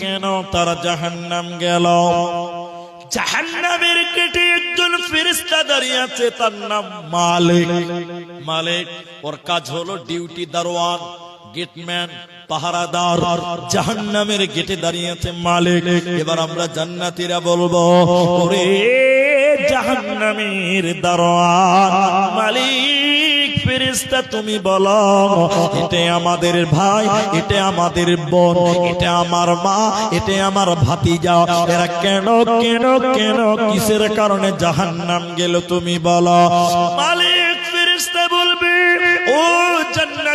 কেন তারা জাহান্নাম গেল? জাহান্নামের কেটে একজন দাঁড়িয়ে আছে, তার নাম মালিক। মালিক, ওর কাজ হলো ডিউটি দারোয়ান, গেটম্যান, পাহারাদার। জাহান্নামের গেটে দাঁড়িয়ে আছে মালিক। এবার আমরা জান্নাতীরা বলব, ওরে জাহান্নামের দারোয়ান, মালিক! ফেরেশতা, তুমি বলো, এটা আমাদের ভাই, এটা আমাদের বোন, এটা আমার মা, এটা আমার ভাতিজা। এরা কেন কেন কেন, কিসের কারণে জাহান্নাম গেল তুমি বলো? মালিক ফেরিস্তা বলবে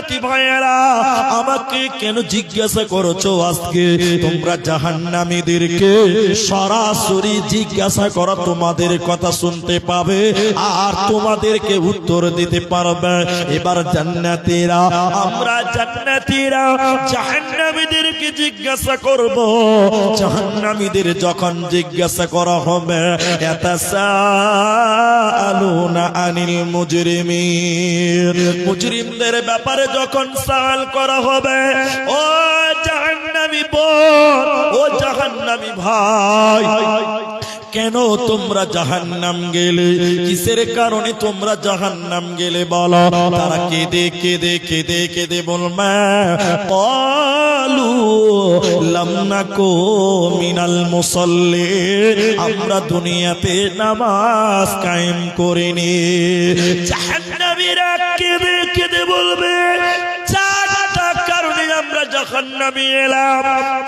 জান্নাতি ভাইয়েরা? আমাকে কেন জিজ্ঞাসা করছ আজকে? তোমরা জাহান্নামীদেরকে সরাসরি জিজ্ঞাসা করা তোমাদের কথা শুনতে পাবে আর তোমাদেরকে উত্তর দিতে পারবে। এবার জান্নাতীরা, আমরা জান্নাতীরা জাহান্নামীদেরকে জিজ্ঞাসা করব। জাহান্নামীদের যখন জিজ্ঞাসা করা হবে ইয়াতাসাআলুনা আনিল মুজরিমিন? মুজরিমদের ব্যাপারে যখন সাল করা হবে ও জাহান্নামি বোন ও জাহান্নামি ভাই কেন তোমরা জাহান্নাম গেলে? কিসের কারণে তোমরা জাহান্নাম গেলে বলো? তারা কেঁদে কেঁদে কেঁদে কেঁদে লামনাকো মিনাল মুসল্লি আমরা দুনিয়াতে নামাজ কায়েম করিনি। জাহান্নামীরা কেঁদে কেঁদে বলবে আমরা জাহান্নামে এলাম।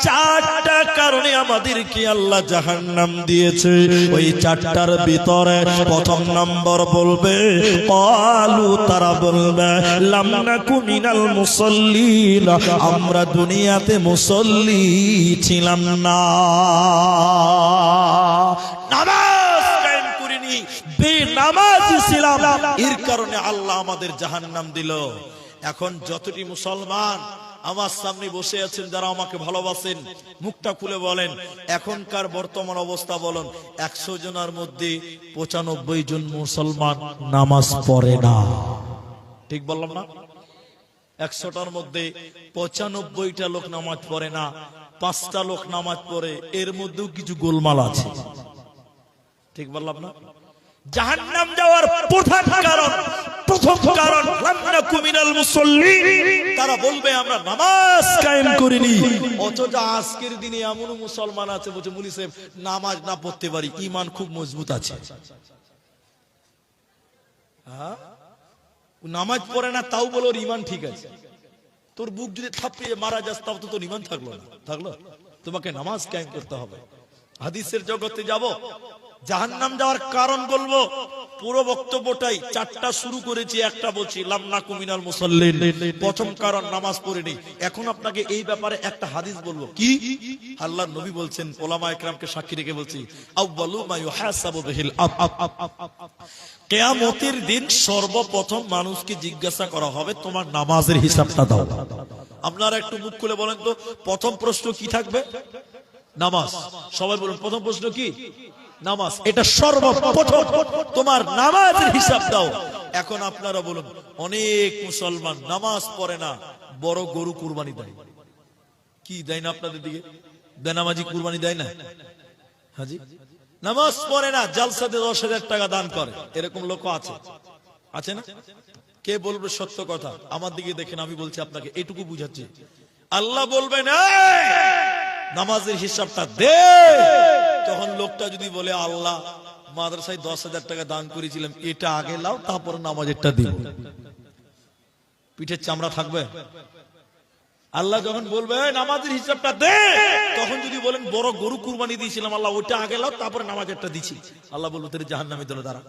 চারটা কারণে আমাদেরকে আল্লাহ জাহান্নাম দিয়েছে। ওই চারটার ভিতরে প্রথম নম্বর বলবে, কালু তারা বলবে লামনা কুমিনাল মুসল্লিন, আমরা দুনিয়াতে মুসল্লি ছিলাম না। নামাজ কায়েম করিনি, বেনামাজি ছিলাম। এর কারণে আল্লাহ আমাদের জাহান্নাম দিল। এখন যতটি মুসলমান আমার সামনে বসে আছেন যারা আমাকে ভালোবাসেন, মুখটা খুলে বলেন। এখনকার বর্তমান অবস্থা বলেন, একশো জনের মধ্যে পঁচানব্বই জন মুসলমান নামাজ পড়ে না। ঠিক বললাম না? একশোটার মধ্যে পঁচানব্বইটা লোক নামাজ পড়ে না, পাঁচটা লোক নামাজ পড়ে, এর মধ্যেও কিছু গোলমাল আছে। ঠিক বললাম না? জাহান্নাম যাওয়ার প্রধান কারণ, প্রথম কারণ কুমিনাল মুসল্লি তারা বলবে আমরা নামাজ কায়েম করিনি। অথচ আজকের দিনে এমন মুসলমান আছে বলছে মুলি সাহেব নামাজ না পড়তে পারি ইমান খুব মজবুত আছে। হ্যাঁ? নামাজ পড়ে না তাও বলো ওর ইমান ঠিক আছে। তোর বুক যদি থাপিয়ে মারা যাস তাও তো তোর ইমান থাকল না। থাকল? তোমাকে নামাজ কায়েম করতে হবে। হাদিসের জগতে যাব জাহান্নাম যাওয়ার কারণ বলব, পুরো বক্তব্যটাই চারটা শুরু করেছি, একটা বলছি লামনা কুমিনাল মুসল্লিন। প্রথম কারণ, নামাজ পড়েনি এখন আপনাকে এই ব্যাপারে একটা হাদিস বলব। কি? আল্লাহ নবী বলছেন, ওলামা একরামকে সাক্ষী রেখে বলছি কেয়ামতের দিন সর্বপ্রথম মানুষকে জিজ্ঞাসা করা হবে, তোমার নামাজের হিসাবটা দাও। আপনারা একটু মুখ খুলে বলেন তো, প্রথম প্রশ্ন কি থাকবে? নামাজ। সবাই বলুন, প্রথম প্রশ্ন কি? নামাজ এটা সর্বপ্রথম। তোমার নামাজের হিসাব দাও। এখন আপনারা বলুন অনেক মুসলমান নামাজ পড়ে না বড় গরু কুরবানি দেয়। কি দেয় না আপনাদের দিকে? বেনামাজি কুরবানি দেয় না? হাজি? নামাজ পড়ে না জালসাতে দশ হাজার টাকা দান করে। এরকম লোক আছে। আছে না? কে বলবে সত্য কথা? আমার দিকে দেখেন আমি বলছি আপনাকে এটুকু বুঝাচ্ছি। আল্লাহ বলবেন "এই, নামাজের হিসাবটা দে। তখন লোকটা যদি বলে, আল্লাহ, মাদ্রাসায় দশ হাজার টাকা দান করেছিলাম, এটা আগে লাও, তারপর নামাজেরটা দিব। পিঠের চামড়া থাকবে? আল্লাহ যখন বলবে নামাজের হিসাবটা দে, তখন যদি বলেন, বড় গরু কুরবানি দিয়েছিলাম, আল্লাহ ওইটা আগে লাও, তারপরে নামাজেরটা দিছি। আল্লাহ বলব তোর জাহান নামে দিল তারা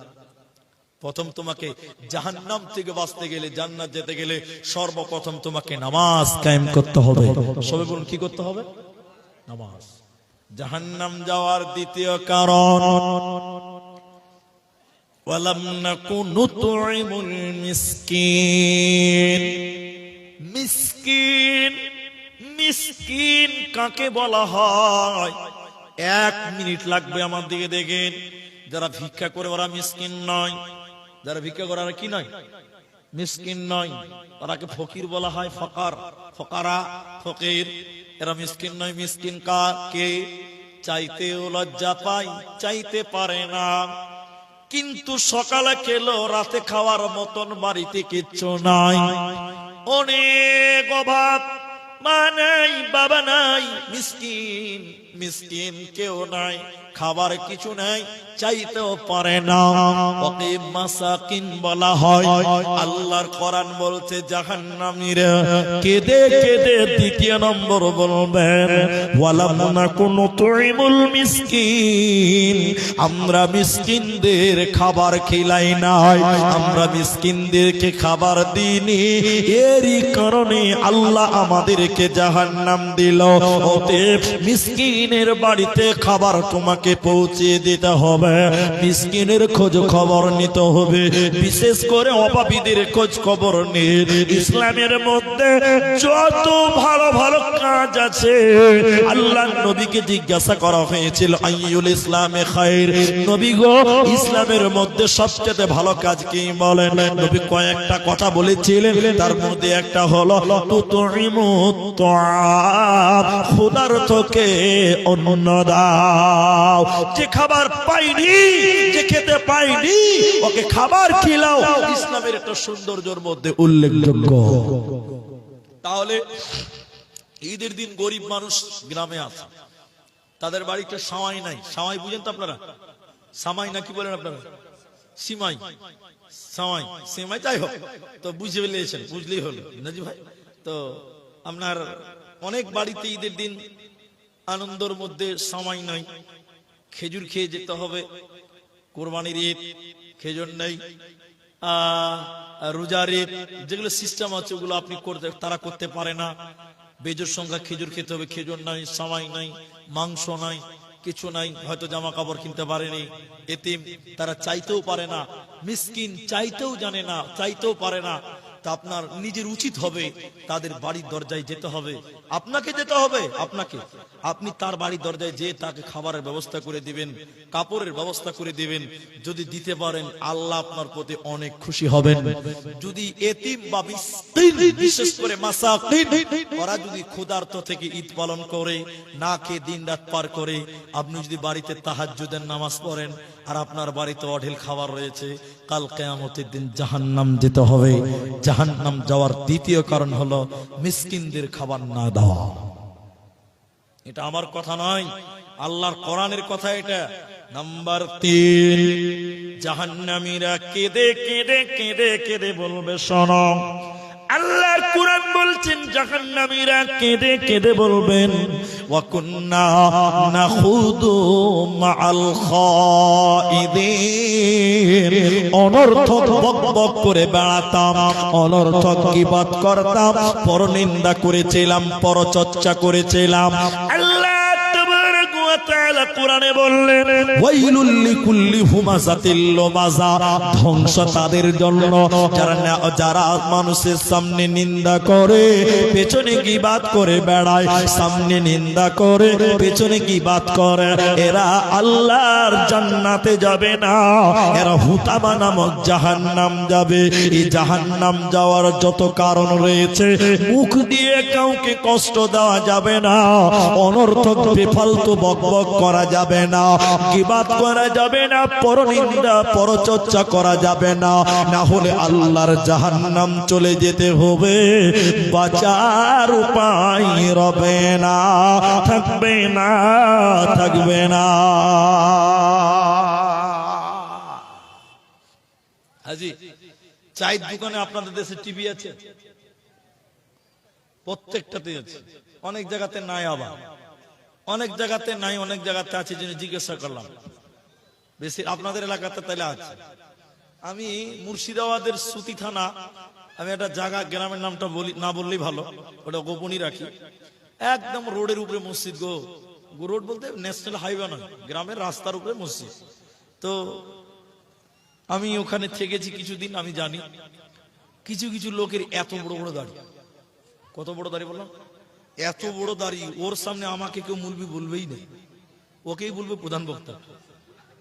প্রথম তোমাকে জাহান্নাম থেকে বাঁচতে গেলে, জান্নাত যেতে গেলে সর্বপ্রথম তোমাকে নামাজ কায়েম করতে হবে। সবাই বলুন, কি করতে হবে? নামাজ। জাহান্নাম যাওয়ার দ্বিতীয় কারণ, ওয়ালাম নাকু নুতইমুল মিসকিন। মিসকিন মিসকিন কাকে বলা হয়? এক মিনিট লাগবে আমার দিকে দেখেন। যারা ভিক্ষা করে ওরা মিসকিন নয়। যারা ভিক্ষা করে ওরা কি নয়? মিসকিন নয়। ওরাকে ফকির বলা হয় ফকার। ফকারা, ফকির। এরা মিসকিন নয়, মিসকিন কা কে? চাইতেও লজ্জা পাই, চাইতে পারে না। কিন্তু সকালে খেলো, রাতে খাওয়ার মতন বাড়িতে কিচ্ছু নাই। অনেক অভাব। মা নাই, বাবা নাই, মিসকিন মিসকিন কেউ নাই, খাবার কিছু নাই, চাইতেও পারে না। ওকে মাসাকিন বলা হয়। আল্লাহর কোরআন বলছে জাহান্নামীরা কেঁদে কেঁদে দ্বিতীয় নম্বর বলবেন ওয়ালাম নাকুনু তুইমুল মিসকিন। আমরা মিসকিনদের খাবার খিলাই নাই, আমরা মিসকিনদেরকে খাবার দিইনি। এরই কারণে আল্লাহ আমাদেরকে জাহান্নাম দিল। অতএব মিসকিনের বাড়িতে খাবার তোমাকে পৌঁছে দিতে হবে। মিসকিনের খোঁজ খবর নিতে হবে। বিশেষ করে অভাবীদের খোঁজ খবর নিয়ে। ইসলামের মধ্যে যত ভালো ভালো কাজ আছে আল্লাহ নবীকে জিজ্ঞাসা করা হয়েছিল, আইয়ুল ইসলামে খায়ের নবী গো, ইসলামের মধ্যে সবচেয়ে ভালো কাজ কি বলেন? নবী কয়েকটা কথা বলেছিলেন, তার মধ্যে একটা হলো খোদার তোকে অন্ন দাও। যে খাবার পাইনি, যে খেতে পাইনি, ওকে খাবার খিলাও। ইসলামের একটা সৌন্দর্যের মধ্যে উল্লেখযোগ্য। তাহলে ঈদের দিন গরিব মানুষ গ্রামে আছে। তাদের বাড়িতে সামাই নাই। সামাই বুঝেন তো আপনারা? সামাই না কি বলেন আপনারা? সিমাই। সামাই। সিমাই, যাই হোক। তো বুঝে ফেলেছেন, বুঝলেই হলো। নাজি ভাই, তো আপনার অনেক বাড়িতে ঈদের দিন আনন্দের মধ্যে সময় নাই। খেজুর খেয়ে যেতে হবে, কোরবানির ঈদ, খেজুর নেই রোজার ঈদ, যেগুলো সিস্টেম আছে, ওগুলো আপনি করতে, তারা করতে পারে না। বেজোর সংখ্যা খেজুর খেতে হবে, খেজুর নাই সামাই নাই, মাংস নাই, কিছু নাই, হয়তো জামা কাপড় কিনতে পারেনি। এতিম, তারা চাইতেও পারে না, মিসকিন চাইতেও জানে না, চাইতেও পারে না। তা আপনার নিজের উচিত হবে, তাদের বাড়ির দরজায় যেতে হবে। আপনাকে যেতে হবে, আপনাকে। আপনি তার বাড়ির দরজায় যেয়ে তাকে খাবারের ব্যবস্থা করে দিবেন, কাপড়ের ব্যবস্থা করে দিবেন। যদি দিতে পারেন, আল্লাহ আপনার প্রতি অনেক খুশি হবেন। যদি এতিম বা বিশেষ করে ওরা যদি ক্ষুধার্ত থেকে ঈদ পালন করে, না খেয়ে দিন রাত পার করে, আপনি যদি বাড়িতে তাহাজ্জুদের নামাজ পড়েন আর আপনার বাড়িতে অঢেল খাবার রয়েছে। কাল কেয়ামতের দিন জাহান্নাম যেতে হবে। জাহান্নাম যাওয়ার দ্বিতীয় কারণ হলো মিসকিনদের খাবার না দেওয়া। এটা আমার কথা নয়, আল্লাহর কোরআনের কথা এটা। নাম্বার তিন, জাহান্নামীরা কেঁদে কেঁদে কেঁদে কেঁদে বলবে, শোনো। আল্লাহর কোরআন বলছেন, জাহান্নামীরা কেঁদে কেঁদে বলবেন। ওয়াকুন্না নাখুদু মাআল খাইদিন অনর্থক বক বক করে বেড়াতাম, অনর্থক কিবাত করতাম, পরনিন্দা করেছিলাম, পরচর্চা করেছিলাম। আল্লাহ কোরআনে বললেন, ওয়াইলুল লিকুল্লি হুমাযাতিল লুমাযা ধ্বংস তাদের জন্য। যারা যারা মানুষের সামনে নিন্দা করে, পেছনে গীবাত করে বেড়ায়, সামনে নিন্দা করে, পেছনে গীবাত করে, এরা আল্লাহর জান্নাতে যাবে না। এরা হুতামা নামক জাহান্নাম যাবে। এই জাহান্নাম যাওয়ার যত কারণ রয়েছে, মুখ দিয়ে কাউকে কষ্ট দেওয়া যাবে না। অনর্থক বেফালতু বকবক করা যাবে না। গিবাত করা যাবে না, পরনিন্দা, পরচর্চা করা যাবে না। না হলে আল্লাহর জাহান্নাম চলে যেতে হবে। বাঁচার উপায় রবে না, থাকবে না থাকবে না। হাজি, চায়ের দোকানে আপনাদের দেশে টিভি আছে? প্রত্যেকটাতে আছে। অনেক জায়গাতে নাই আবার। অনেক জায়গাতে নাই, অনেক জায়গাতে আছে যিনি জিজ্ঞাসা করলাম। বেশি আপনাদের এলাকাতে তাহলে আছে। আমি মুর্শিদাবাদের সুতি থানা, আমি একটা জায়গা গ্রামের নামটা বলি, না বললেই ভালো, ওটা গোপনই রাখি। একদম রোডের উপরে মসজিদ গো। রোড বলতে ন্যাশনাল হাইওয়ে নয়, গ্রামের রাস্তার উপরে মসজিদ। তো আমি ওখানে থেকেছি কিছুদিন, আমি জানি। কিছু কিছু লোকের এত বড় বড় দাড়ি। কত বড় দাড়ি বললাম? এত বড় দাড়ি, ওর সামনে আমাকে কেউ মুলবি বলবেই না। ওকেই বলবে প্রধান বক্তা।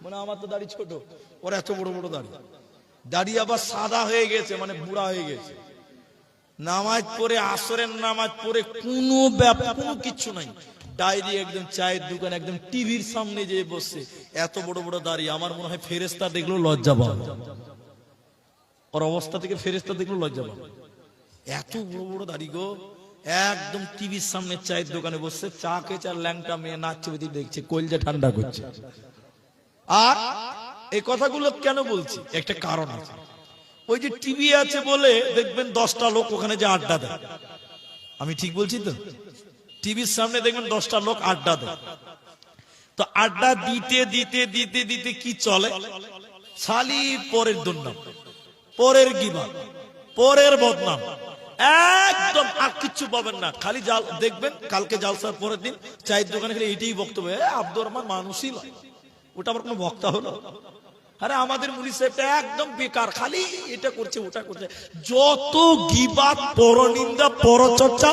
মানে আমার তো দাড়ি ছোট, ওর এত বড় বড় দাড়ি। দাড়ি আবার সাদা হয়ে গেছে মানে বুড়া হয়ে গেছে। নামাজ পড়ে, আসরের নামাজ পড়ে, কোনো ব্যাপার কোনো কিচ্ছু নাই। ডায়েরি একদম চায়ের দোকান, একদম টিভির সামনে যে বসছে, এত বড় বড় দাঁড়িয়ে আমার মনে হয় ফেরেস্তা দেখলেও লজ্জা পাবে। ওর অবস্থা থেকে ফেরেস্তা দেখলেও লজ্জা পাবে। এত বড় বড় দাড়ি গো। একদম টিভির সামনে চায়ের দোকানে বসে, চা খেয়েছে আর ল্যাংটা মেয়ে নাচছে, ওদিকে দেখছে, কলজা ঠান্ডা করছে। আর এই কথাগুলো কেন বলছি? একটা কারণ আছে। ওই যে টিভি আছে বলে দেখবেন দশটা লোক ওখানে যে আড্ডা দেয়। আমি ঠিক বলছি তো? টিভির সামনে দেখবেন দশটা লোক আড্ডা দেয়। তো আড্ডা দিতে দিতে দিতে দিতে কি চলে? খালি পরের দুর্নাম, পরের গিবা পরের বদনাম। একদম আর কিচ্ছু পাবেন না। খালি জাল দেখবেন, কালকে জালসার পরের দিন চায়ের দোকানে খালি এটাই বক্তব্য আব্দুর রহমান মানুষই নয়। ওটা কোনো বক্তা হলো? আরে আমাদের মুনি সাহেবটা একদম বেকার, খালি এটা করছে, ওটা করছে। যত গিবাত পরনিন্দা, পরচর্চা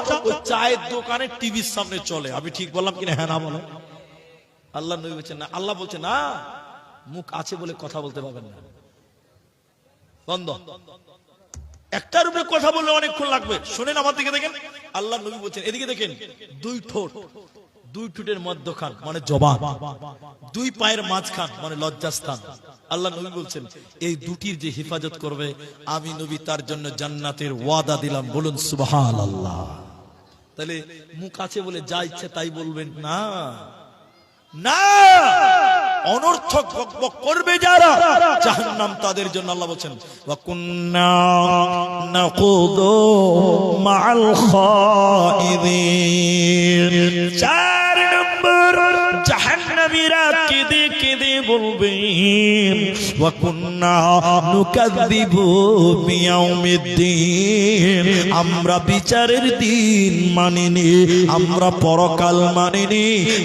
চায়ের দোকানে টিভির সামনে চলে। আমি ঠিক বললাম কিনা? হ্যাঁ না বলো। আল্লাহ নবী বলছেন না, আল্লাহ বলছে, না, মুখ আছে বলে কথা বলতে পারবেন না। বন্ধ। একটার উপরে কথা বললে অনেকক্ষণ লাগবে। শোনেন আমার দিকে দেখেন। আল্লাহ নবী বলছেন, এদিকে দেখেন, দুই ঠোঁট, দুই ঠোঁটের মধ্যখান মানে জবান, দুই পায়ের মাঝখান মানে লজ্জাস্থান। আল্লাহ নবী বলছেন, এই দুটির যে হেফাজত করবে, আমি নবী তার জন্য জান্নাতের ওয়াদা দিলাম। বলুন সুবহান আল্লাহ তাহলে মুখ আছে বলে যা ইচ্ছে তাই বলবেন। না। না অনর্থক বকবক করবে যারা জাহান্নাম তাদের জন্য আল্লাহ বলছেন ওয়া কুন্না নাকুদু মাআল জাহান্নামীরা কেঁদে কেঁদে বলবেন আমরা বিচারের দিন মানিনি, আমরা পরকাল মানিনি,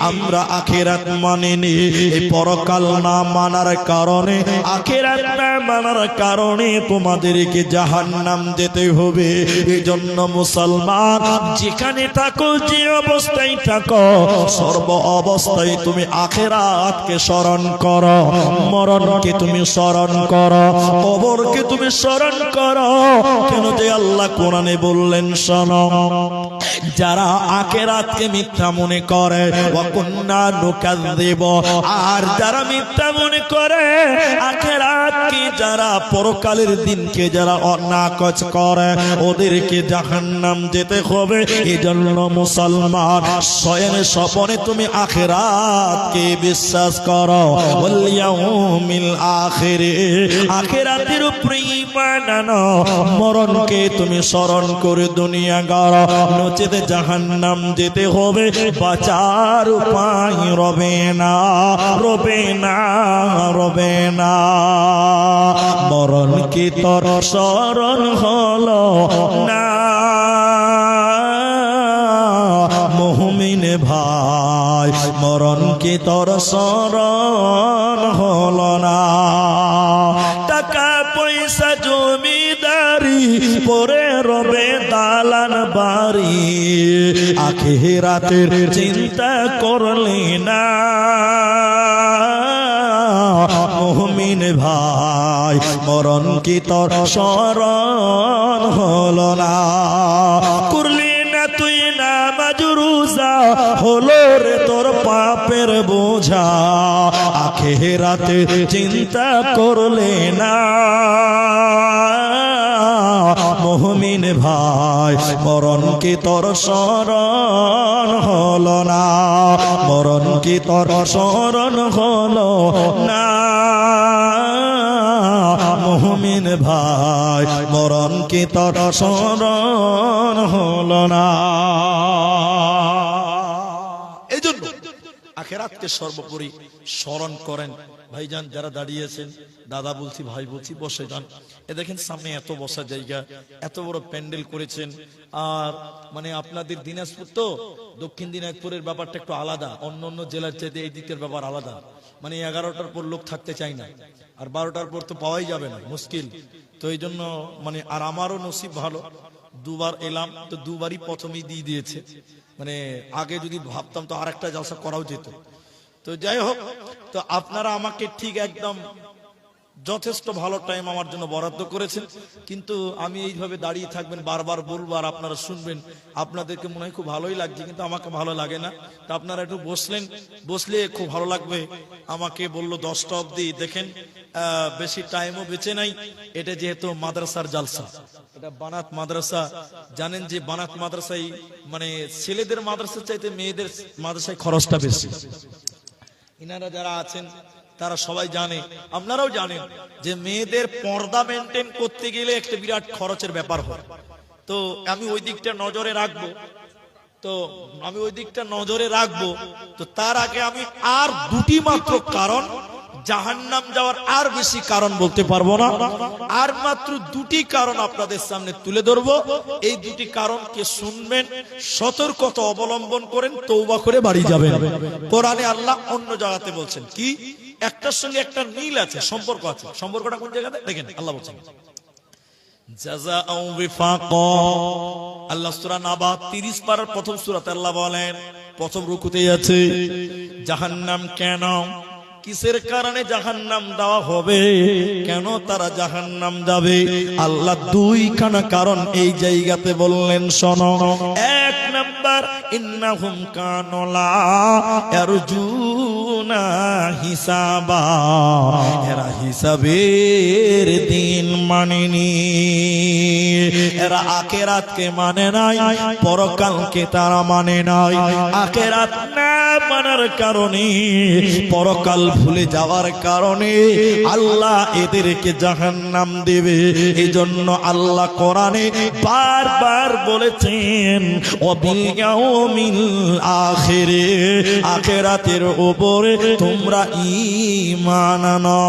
আমরা আখেরাত মানিনি। এই পরকাল না মানার কারণে, আখেরাত না মানার কারণে তোমাদেরকে জাহান্নাম যেতে হবে। এই জন্য মুসলমান, যেখানে থাকো, যে অবস্থায় থাকো, সর্ব অবস্থায় তুমি আখেরাতকে স্মরণ করো, মরণকে তুমি স্মরণ করো, কবরকে তুমি স্মরণ করো। কেন যে আল্লাহ কোরআনে বললেন, শোনো। যারা আখেরাতকে মিথ্যা মনে করে ওয়াকুন্না নুকাযযিব। আর যারা মিথ্যা মনে করে, আখেরাতকে যারা পরকালের দিনকে যারা অনাকচ করে, ওদেরকে জাহান্নাম যেতে হবে। এজন্য মুসলমান, স্বয়ং স্বপনে তুমি আখেরাতকে বিশ্বাস করো। ওয়াল ইয়াউমিল আখিরে। আখেরাতের উপরে মরণকে তুমি স্মরণ করে দুনিয়া গড় নচেত জাহান্নাম যেতে হবে। বাঁচার উপায় রবে না রবে না রবে না। মরণকে তোর স্মরণ হলো না। মোহমিন ভাই, মরণকে তোর স্মরণ হলো না। টাকা পয়সা জমিদারি পরে আখেরাতের চিন্তা করলে না। মোহমিন ভাই মরণ কি তোর শরণ হল না? করলি না তুই হলো রে তোর পাপের বোঝা। আখেরাতে চিন্তা করলে না। মোহমিন ভাই, মরণ কি তোর স্মরণ হলো না? মরণ কি তোর স্মরণ হলো না? মোহমিন ভাই, মরণ কি তোর স্মরণ হলো না? এই জন্য আখেরাতকে সর্বোপরি স্মরণ করেন। ভাইজান, যারা দাঁড়িয়েছেন, দাদা বলছি, ভাই বলছি, বসে যান। এ দেখেন, সামনে এত বসার জায়গা, এত বড় প্যান্ডেল করেছেন। আর মানে আপনাদের দিনাজপুর তো দক্ষিণ দিনাজপুরের ব্যাপারটা একটু আলাদা, অন্য অন্য জেলার চাইতে এই দিকের ব্যাপার আলাদা। মানে এগারোটার পর লোক থাকতে চায় না, আর বারোটার পর তো পাওয়াই যাবে না, মুশকিল। তো এই জন্য মানে আর আমারও নসিব ভালো। দুবার এলাম, তো দুবারই প্রথমেই দিয়ে দিয়েছে। মানে আগে যদি ভাবতাম তো আর একটা জলসা করাও যেত। তো যাই হোক, তো আপনারা আমাকে ঠিক একদম যথেষ্ট ভালো টাইম আমার জন্য বরাদ্দ করেছেন। কিন্তু আমি এইভাবে দাঁড়িয়ে থাকবেন, বারবার বলব আর আপনারা শুনবেন, আপনাদেরকে মনে হয় খুব ভালোই লাগছে, কিন্তু আমাকে ভালো লাগে না। তা আপনারা একটু বসলেন, বসলে খুব ভালো লাগবে। আমাকে বলল, দশটা অবধি দেখেন বেশি টাইমও বেঁচে নাই। এটা যেহেতু মাদ্রাসার জালসা এটা বানাত মাদ্রাসা। জানেন যে বানাত মাদ্রাসায় মানে ছেলেদের মাদ্রাসা চাইতে মেয়েদের মাদ্রাসায় খরচটা ইনারা যারা আছেন, তারা সবাই জানে, আপনারাও জানেন যে মেয়েদের পর্দা করতে গেলে একটা বিরাট খরচের ব্যাপার হয়। তো আমি ওই দিকটা নজরে রাখব। তো আমি ওই দিকটা নজরে রাখব। তো তার আগে আমি আর দুটি মাত্র কারণ জাহান্নাম যাওয়ার আর বেশি কারণ বলতে পারব না। আর মাত্র দুটি কারণ আপনাদের সামনে তুলে ধরবো। এই দুটি কারণকে শুনবেন, সতর্কতা অবলম্বন করেন তৌবা করে বাড়ি যাবেন। কোরআনে আল্লাহ অন্য জায়গাতে বলছেন, কি? একটার সঙ্গে একটা মিল আছে, সম্পর্ক আছে। সম্পর্কটা কোন জায়গাতে? দেখেন, আল্লাহ বলছেন। আল্লাহ সূরা নাবা 30 পারার প্রথম সূরাতে আল্লাহ বলেন, প্রথম রুকুতে আছে, জাহান্নাম কেন? কিসের কারণে জাহান্নাম দেওয়া হবে? কেন তারা জাহান্নাম যাবে? আল্লাহ দুইখানা কারণ এই জায়গাতে বললেন, শোনো। এক নাম্বার, ইন্নাহুম কানলা ইয়ারজুনা হিসাবা। এরা হিসাবের দিন মানেনি। এরা আখেরাতকে মানে নাই, পরকালকে তারা মানে নাই। আখেরাত না মানার কারণে, পরকাল ভুলে যাওয়ার কারণে আল্লাহ এদেরকে জাহান্নাম দেবে। এজন্য আল্লাহ কোরআনে বারবার বলেছেন, অবিল ইয়াউমিল আখিরে, আখিরাতের উপরে তোমরা আনো।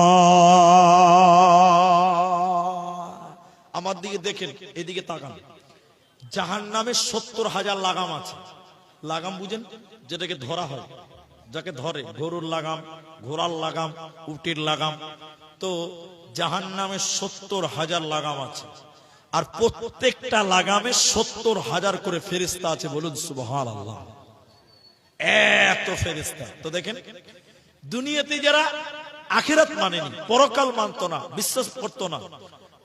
আমার দিকে দেখেন, এদিকে তাকান। জাহান নামে সত্তর হাজার লাগাম আছে। লাগাম বুঝেন? যেটাকে ধরা হয়। যাকে ধরে গরুর লাগাম, ঘোড়ার লাগাম, উটির লাগাম। তো জাহান নামে সত্তর হাজার লাগাম আছে। আর প্রত্যেকটা লাগামে সত্তর হাজার করে ফেরিস্তা আছে বলুন সুবহান আল্লাহ এত ফেরিস্তা তো দেখেন, দুনিয়াতে যারা আখেরাত মানেনি, পরকাল মানতো না, বিশ্বাস করতো না,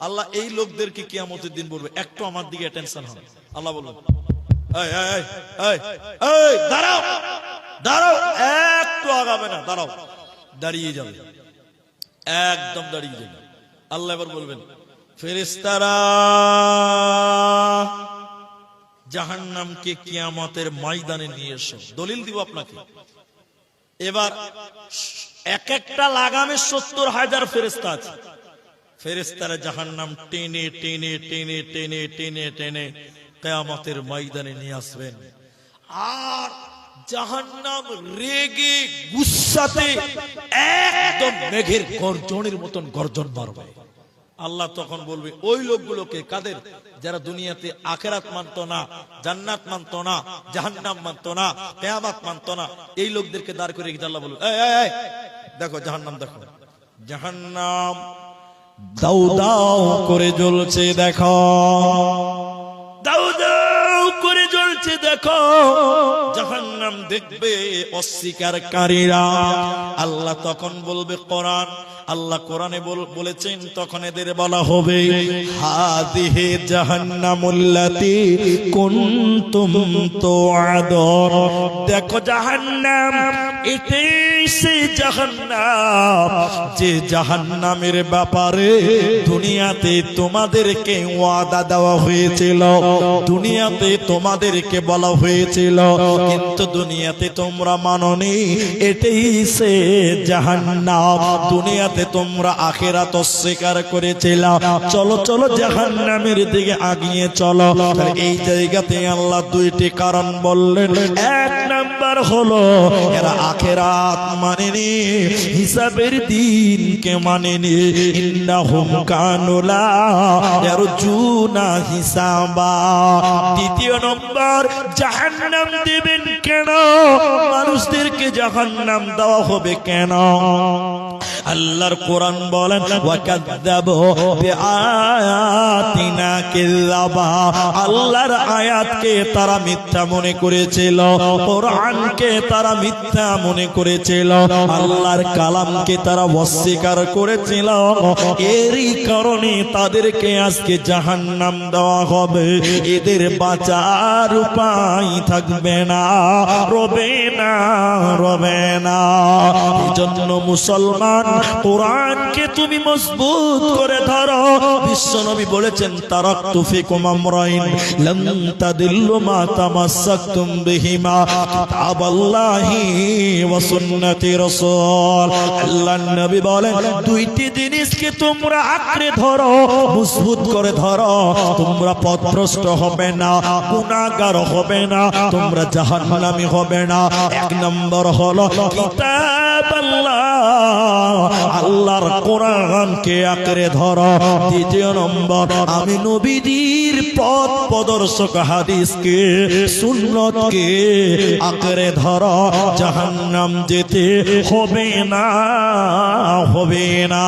আল্লাহ এই লোকদেরকে কিয়ামতের দিন বলবে, একটু আমার দিকে টেনশন হবে। আল্লাহ বলবেন দাঁড়াও দাঁড়াও, একটু না, দাঁড়াও, দাঁড়িয়ে যাবে, একদম দাঁড়িয়ে যাবে। আল্লাহ এবার বলবেন ফেরেস্তারা জাহান্নামকে কিয়ামতের ময়দানে নিয়ে এসো। দলিল দিব আপনাকে। এবার এক একটা লাগামে সত্তর হাজার ফেরেস্তা আছে। ফেরেস্তারা জাহান্নাম টেনে টেনে টেনে টেনে টেনে টেনে কেয়ামতের ময়দানে নিয়ে আসবেন। আর জাহান্নাম রেগে গুসাতে একদম মেঘের গর্জনের মতন গর্জন মারবে। আল্লাহ তখন বলবে, ওই লোকগুলোকে কাদের? যারা দুনিয়াতে আখেরাত মানতো না, জান্নাত মানতো না, জাহান্নাম মানতো না, কেয়ামাত মানতো না, এই লোকদেরকে দাঁড় করে আল্লাহ বলবে দেখো জাহান্নাম দেখো। জাহান্নাম দাউ দাউ করে জ্বলছে, দেখো। দেখো দেখবে অস্বীকারীরা আল্লাহ তখন বলবে, কোরআন। আল্লাহ কোরআনে বলেছেন, তখন এদের বলা হবে, হাদিহে জাহান্নামুল্লাতি কুনতুম তুআদুন দেখো, জাহান্নাম সেই জাহান্নাম, যে জাহান্নামের ব্যাপারে দুনিয়াতে তোমাদেরকে ওয়াদা দেওয়া হয়েছিল। দুনিয়াতে তোমাদেরকে বলা হয়েছিল। কিন্তু দুনিয়াতে তোমরা মাননি, এটাই সে জাহান্নাম। দুনিয়াতে তোমরা আখেরাত অস্বীকার করেছিল। চলো চলো জাহান্নামের দিকে আগিয়ে চলো। এই জায়গাতে আল্লাহ দুইটি কারণ বললেন। এক নাম্বার হলো, এরা আখেরাত মানেনি, হিসাবের দিনকে মানেনি। ইন্নাহুম কানুলা ইয়ারজুনা হিসাবা। দ্বিতীয় নম্বর জাহান্নাম দেবেন কেন? মানুষদেরকে জাহান্নাম দেওয়া হবে কেন? আল্লাহর কোরআন বলেন আল্লাহর আয়াতকে তারা মিথ্যা মনে করেছিল, কোরআনকে তারা মিথ্যা মনে করেছিল, আল্লাহর কালামকে তারা অস্বীকার করেছিল। এরই কারণে তাদেরকে আজকে জাহান্নাম দেওয়া হবে। এদের বাঁচার উপায় থাকবে না, রবে না রবে না। জন্য মুসলমান, কোরআনকে তুমি মজবুত করে ধরো। বিশ্বনবী বলেছেন তারাক তুফি কুমামরাইন বিহিমা। ওয়া সুন্নতি রাসূল। আল্লাহর নবী বলেন, দুইটি জিনিসকে তোমরা আঁকড়ে ধরো, মজবুত করে ধরো। তোমরা পথভ্রষ্ট হবে না, গুনাহগার হবে না, তোমরা জাহান্নামী হবে না। এক নম্বর হলো আল্লাহ। আল্লাহর কোরআনকে আঁকড়ে ধরো। দ্বিতীয় নম্বর, আমি নবীজির পথ প্রদর্শক হাদিসকে, সুন্নতকে আঁকড়ে ধরো। জাহান্নাম যেতে হবে না হবে না।